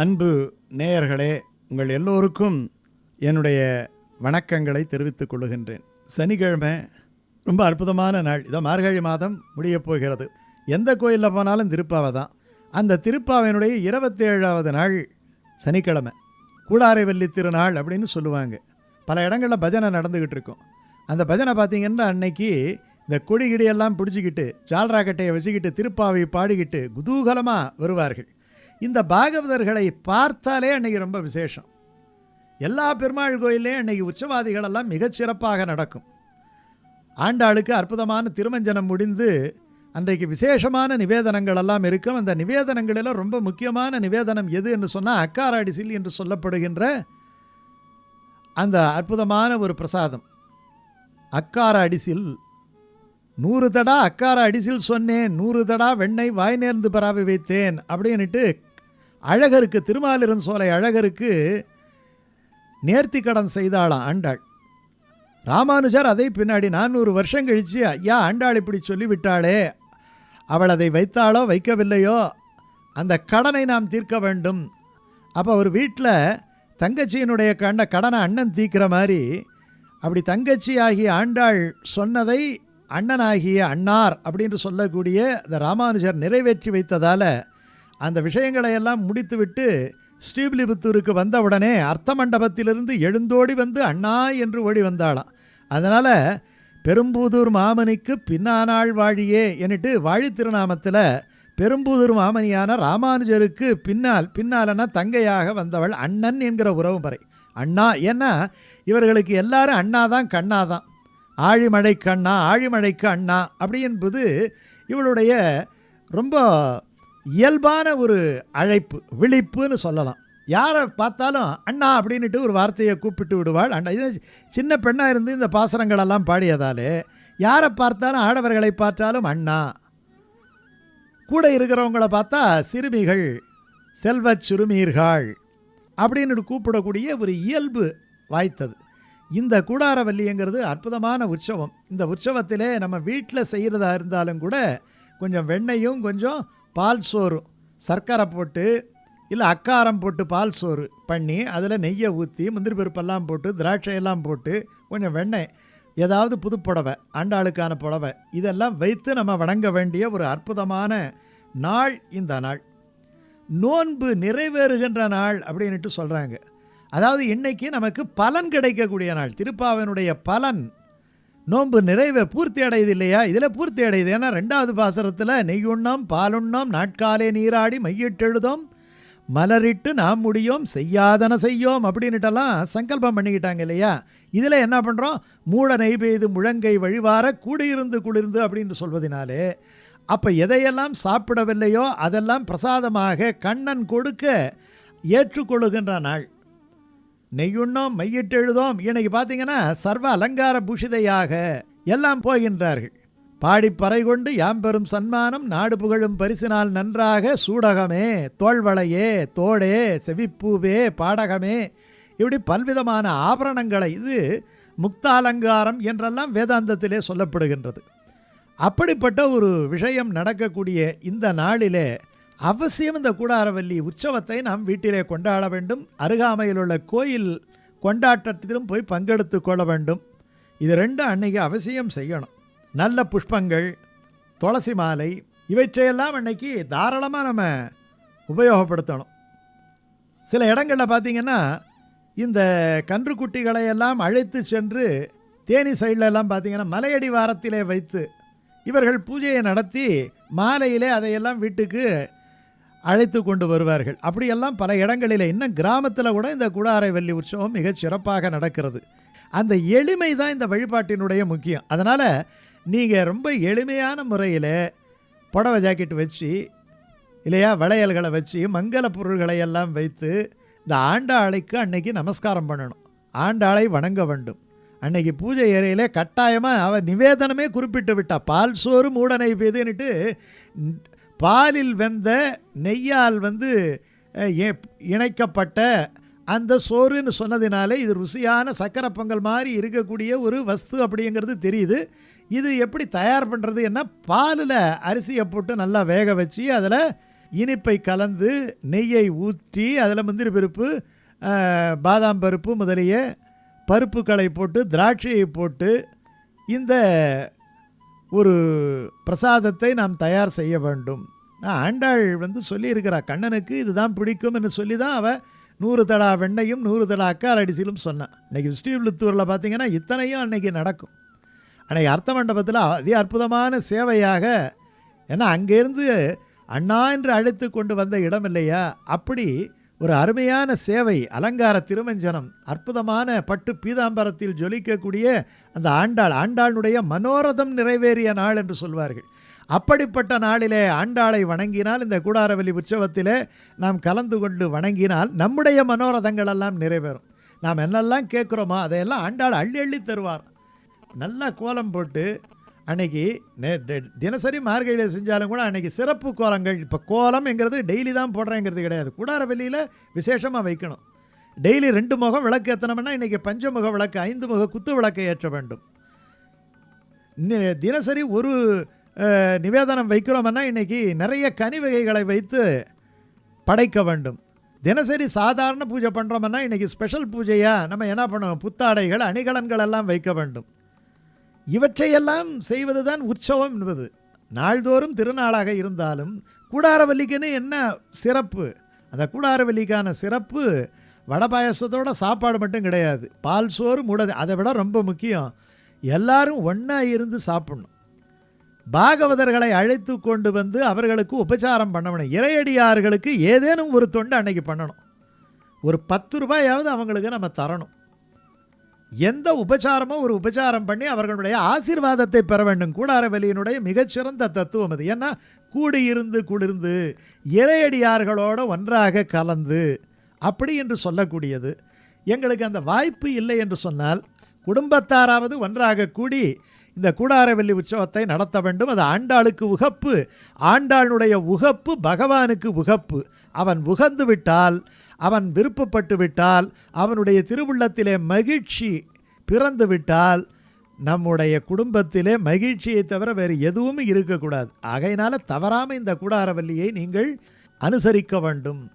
அன்பு நேயர்களே உங்கள் எல்லோருக்கும் என்னுடைய வணக்கங்களை தெரிவித்துக் கொள்ளுகின்றேன் சனிக்கிழமை ரொம்ப அற்புதமான நாள். இதோ மார்கழி மாதம் முடியப் போகிறது. எந்த கோயிலில் போனாலும் திருப்பாவை தான். அந்த திருப்பாவையினுடைய இருபத்தேழாவது நாள் சனிக்கிழமை. கூடாரைவல்லி திருநாள் அப்படின்னு சொல்லுவாங்க. பல இடங்களில் பஜனை நடந்துக்கிட்டு இருக்கும். அந்த பஜனை பார்த்தீங்கன்னா அன்னைக்கு இந்த கொடிகிடியெல்லாம் பிடிச்சிக்கிட்டு ஜால்ரா கட்டையை வச்சுக்கிட்டு திருப்பாவை பாடிக்கிட்டு குதூகலமாக வருவார்கள். இந்த பாகவதர்களை பார்த்தாலே அன்னைக்கு ரொம்ப விசேஷம். எல்லா பெருமாள் கோயிலையும் அன்னைக்கு உச்சவாதிகளெல்லாம் மிகச்சிறப்பாக நடக்கும். ஆண்டாளுக்கு அற்புதமான திருமஞ்சனம் முடிந்து அன்றைக்கு விசேஷமான நிவேதனங்கள் எல்லாம் இருக்கும். அந்த நிவேதனங்களில் ரொம்ப முக்கியமான நிவேதனம் எது என்று சொன்னால் அக்கார அடிசில் என்று சொல்லப்படுகின்ற அந்த அற்புதமான ஒரு பிரசாதம். அக்கார அடிசில் நூறு தடா அக்கார அடிசில் சொன்னேன் நூறு தடா வெண்ணெய் வாய் நேர்ந்து பராவி வைத்தேன் அப்படின்னுட்டு அழகருக்கு திருமாலிருன் சோலை அழகருக்கு நேர்த்தி கடன் செய்தாளாம் ஆண்டாள்? ராமானுஜர் அதை பின்னாடி நானூறு வருஷம் கழித்து ஐயா ஆண்டாள் இப்படி சொல்லிவிட்டாளே அவள் அதை வைத்தாளோ வைக்கவில்லையோ? அந்த கடனை நாம் தீர்க்க வேண்டும். அப்போ ஒரு வீட்டில் தங்கச்சியினுடைய கண்ட கடனை அண்ணன் தீர்க்கிற மாதிரி அப்படி தங்கச்சி ஆகிய ஆண்டாள் சொன்னதை அண்ணனாகிய அன்னார் அப்படின்னு சொல்லக்கூடிய இந்த ராமானுஜர் நிறைவேற்றி வைத்ததால் அந்த விஷயங்களை எல்லாம் முடித்துவிட்டு ஸ்ரீவில்லிபுத்தூருக்கு வந்தவுடனே அர்த்த மண்டபத்திலிருந்து எழுந்தோடி வந்து அண்ணா என்று ஓடி வந்தாளாம் அதனால் பெரும்பூதூர் மாமனிக்கு பின்னானாள் வாழியே என்னட்டு வாழி திருநாமத்தில் பெரும்பூதூர் மாமனியான ராமானுஜருக்கு பின்னால் பின்னாலனா தங்கையாக வந்தவள் அண்ணன் என்கிற உறவு முறை. அண்ணா ஏன்னா இவர்களுக்கு எல்லாரும் அண்ணா தான் கண்ணா தான். ஆழிமழை அண்ணா ஆழிமழைக்கு அண்ணா அப்படி என்பது இவளுடைய ரொம்ப இயல்பான ஒரு அழைப்பு விழிப்புன்னு சொல்லலாம். யாரை பார்த்தாலும் அண்ணா அப்படின்ட்டு ஒரு வார்த்தையை கூப்பிட்டு விடுவாள். அண்ணா இது சின்ன பெண்ணாக இருந்து இந்த பாசனங்களெல்லாம் பாடியதாலே யாரை பார்த்தாலும் ஆடவர்களை பார்த்தாலும் அண்ணா. கூட இருக்கிறவங்கள பார்த்தா சிறுமிகள் செல்வச் சிறுமீர்கள் அப்படின்னு கூப்பிடக்கூடிய ஒரு இயல்பு வாய்த்தது. இந்த கூடாரவல்லிங்கிறது அற்புதமான உற்சவம். இந்த உற்சவத்திலே நம்ம வீட்டில் செய்கிறதா இருந்தாலும் கூட கொஞ்சம் வெண்ணையும் கொஞ்சம் பால் சோறு சர்க்கரை போட்டு இல்லை அக்காரம் போட்டு பால் சோறு பண்ணி அதில் நெய்யை ஊற்றி முந்திரி பருப்பெல்லாம் போட்டு திராட்சையெல்லாம் போட்டு கொஞ்சம் வெண்ணெய் ஏதாவது புது புடவை ஆண்டாளுக்கான புடவை இதெல்லாம் வைத்து நம்ம வணங்க வேண்டிய ஒரு அற்புதமான நாள் இந்த நாள். நோன்பு நிறைவேறுகின்ற நாள் அப்படின்ட்டு சொல்கிறாங்க அதாவது இன்றைக்கி நமக்கு பலன் கிடைக்கக்கூடிய நாள். திருப்பாவனுடைய பலன் நோன்பு நிறைவை பூர்த்தி அடையுது இல்லையா இதில் பூர்த்தி அடையுது ஏன்னா ரெண்டாவது பாசரத்தில் நெய்யுண்ணோம் பாலுண்ணம் நாட்காலே நீராடி மையிட்டெழுதோம். மலரிட்டு நாம் முடியும் செய்யாதன செய்யோம் அப்படின்னுட்டெல்லாம் சங்கல்பம் பண்ணிக்கிட்டாங்க இல்லையா? இதில் என்ன பண்ணுறோம் மூட நெய் பெய்து முழங்கை வழிவார கூடியிருந்து குளிர்ந்து அப்படின்னு சொல்வதனாலே அப்போ எதையெல்லாம் சாப்பிடவில்லையோ அதெல்லாம் பிரசாதமாக கண்ணன் கொடுக்க ஏற்றுக்கொள்ளுகின்ற நாள். நெய்யுண்ணோம் மையிட்டெழுதோம் இன்னைக்கு பார்த்தீங்கன்னா சர்வ அலங்கார பூஷிதையாக எல்லாம் போகின்றார்கள். பாடிப்பறை கொண்டு யாம் பெறும் சன்மானம் நாடு புகழும் பரிசினால் நன்றாக சூடகமே தோல்வளையே தோடே செவிப்பூவே பாடகமே. இப்படி பல்விதமான ஆபரணங்களை இது முக்தாலங்காரம் என்றெல்லாம் வேதாந்தத்திலே சொல்லப்படுகின்றது. அப்படிப்பட்ட ஒரு விஷயம் நடக்கக்கூடிய இந்த நாளிலே அவசியம் இந்த கூடாரவல்லி உற்சவத்தை நாம் வீட்டிலே கொண்டாட வேண்டும். அருகாமையில் உள்ள கோயில் கொண்டாட்டத்திலும் போய் பங்கெடுத்து கொள்ள வேண்டும். இது ரெண்டும் அன்னைக்கு அவசியம் செய்யணும். நல்ல புஷ்பங்கள் துளசி மாலை இவற்றையெல்லாம் அன்னைக்கு தாராளமாக நம்ம உபயோகப்படுத்தணும். சில இடங்களில் பார்த்திங்கன்னா இந்த கன்றுக்குட்டிகளை எல்லாம் அழைத்து சென்று தேனி சைடிலெல்லாம் பார்த்திங்கன்னா மலையடி வாரத்திலே வைத்து இவர்கள் பூஜையை நடத்தி மாலையிலே அதையெல்லாம் வீட்டுக்கு அழைத்து கொண்டு வருவார்கள். அப்படியெல்லாம் பல இடங்களில் இன்னும் கிராமத்தில் கூட இந்த கூடாரை வள்ளி உற்சவம் மிகச் சிறப்பாக நடக்கிறது. அந்த எளிமை தான் இந்த வழிபாட்டினுடைய முக்கியம். அதனால் நீங்கள் ரொம்ப எளிமையான முறையில் புடவை ஜாக்கெட் வச்சு இல்லையா வளையல்களை வச்சு மங்கள பொருள்களை எல்லாம் வைத்து இந்த ஆண்டாளைக்கு அன்னைக்கு நமஸ்காரம் பண்ணணும். ஆண்டாளை வணங்க வேண்டும். அன்னைக்கு பூஜை அறையிலே கட்டாயமாக அவள் நிவேதனமே குறிப்பிட்டு விட்டா. பால் சோறு மூடனை பெய்துன்னுட்டு பாலில் வெந்த நெய்யால் வந்து இணைக்கப்பட்ட அந்த சோறுன்னு சொன்னதினாலே இது ருசியான சக்கரை பொங்கல் மாதிரி இருக்கக்கூடிய ஒரு வஸ்து அப்படிங்கிறது தெரியுது. இது எப்படி தயார் பண்ணுறது என்ன பாலில் அரிசியை போட்டு நல்லா வேக வச்சு அதில் இனிப்பை கலந்து நெய்யை ஊற்றி அதில் முந்திரி பருப்பு பாதாம் பருப்பு முதலிய பருப்புகளை போட்டு திராட்சையை போட்டு இந்த ஒரு பிரசாதத்தை நாம் தயார் செய்ய வேண்டும். நான் ஆண்டாள் வந்து சொல்லியிருக்கிறா கண்ணனுக்கு இதுதான் பிடிக்கும்னு சொல்லி தான் அவள் நூறு தடா வெண்ணையும் நூறு தடா அக்கார் அடிசிலும் சொன்னான் இன்றைக்கி ஸ்ரீவில்லுத்தூரில் பார்த்தீங்கன்னா இத்தனையும் அன்னைக்கு நடக்கும். அன்றைக்கி அர்த்த மண்டபத்தில் அதி அற்புதமான சேவையாக ஏன்னா அங்கேருந்து அண்ணா என்று அழைத்து கொண்டு வந்த இடம் இல்லையா? அப்படி ஒரு அருமையான சேவை அலங்கார திருமஞ்சனம் அற்புதமான பட்டு பீதாம்பரத்தில் ஜொலிக்கக்கூடிய அந்த ஆண்டாள் ஆண்டாளுடைய மனோரதம் நிறைவேறிய நாள் என்று சொல்வார்கள். அப்படிப்பட்ட நாளிலே ஆண்டாளை வணங்கினால் இந்த கூடாரவெளி உற்சவத்திலே நாம் கலந்து கொண்டு வணங்கினால் நம்முடைய மனோரதங்கள் எல்லாம் நிறைவேறும். நாம் என்னெல்லாம் கேட்குறோமோ அதையெல்லாம் ஆண்டாள் அள்ளி அள்ளி தருவார் நல்லா கோலம் போட்டு அன்னைக்கு நே- தினசரி மார்கழியில் செஞ்சாலும் கூட அன்னைக்கு சிறப்பு கோலங்கள் இப்போ கோலம்ங்கிறது டெய்லி தான் போடுறேங்கிறது கிடையாது. கூடார வெளியில் விசேஷமாக வைக்கணும். டெய்லி ரெண்டு முகம் விளக்கு ஏற்றணும்னா இன்றைக்கி பஞ்சமுக விளக்கு ஐந்து முக குத்து விளக்கை ஏற்ற வேண்டும். தினசரி ஒரு நிவேதனம் வைக்கிறோம்னா இன்றைக்கி நிறைய கனி வகைகளை வைத்து படைக்க வேண்டும். தினசரி சாதாரண பூஜை பண்ணுறோம்னா இன்றைக்கி ஸ்பெஷல் பூஜையாக நம்ம என்ன பண்ணுவோம்? புத்தாடைகள் அணிகலன்கள் எல்லாம் வைக்க வேண்டும். இவற்றையெல்லாம் செய்வதுதான் உற்சவம் என்பது. நாள்தோறும் திருநாளாக இருந்தாலும் கூடாரவல்லிக்குன்னு என்ன சிறப்பு? அந்த கூடாரவல்லிக்கான சிறப்பு வடை பாயசத்தோட சாப்பாடு மட்டும் கிடையாது. பால் சோறு முடை அதை விட ரொம்ப முக்கியம். எல்லாரும் ஒன்றா இருந்து சாப்பிடணும். பாகவதர்களை அழைத்து கொண்டு வந்து அவர்களுக்கு உபச்சாரம் பண்ணணும். இறையடியார்களுக்கு ஏதேனும் ஒரு தொண்டு அன்னைக்கு பண்ணணும். ஒரு பத்து ரூபாயாவது அவங்களுக்கு நம்ம தரணும். எந்த உபச்சாரமோ ஒரு உபச்சாரம் பண்ணி அவர்களுடைய ஆசீர்வாதத்தை பெற வேண்டும். கூடாரவலியினுடைய மிகச்சிறந்த தத்துவம் அது. ஏன்னா கூடியிருந்து குளிர்ந்து இறையடியார்களோடு ஒன்றாக கலந்து அப்படி என்று சொல்லக்கூடியது. எங்களுக்கு அந்த வாய்ப்பு இல்லை என்று சொன்னால் குடும்பத்தாராவது ஒன்றாக கூடி இந்த கூடாரவல்லி உற்சவத்தை நடத்த வேண்டும். அது ஆண்டாளுக்கு உகப்பு ஆண்டாளுடைய உகப்பு பகவானுக்கு உகப்பு. அவன் உகந்து விட்டால் அவன் விருப்பப்பட்டு விட்டால் அவனுடைய திருவுள்ளத்திலே மகிழ்ச்சி பிறந்து விட்டால் நம்முடைய குடும்பத்திலே மகிழ்ச்சியை தவிர வேறு எதுவும் இருக்கக்கூடாது. ஆகையினால் தவறாமல் இந்த கூடாரவல்லியை நீங்கள் அனுசரிக்க வேண்டும்.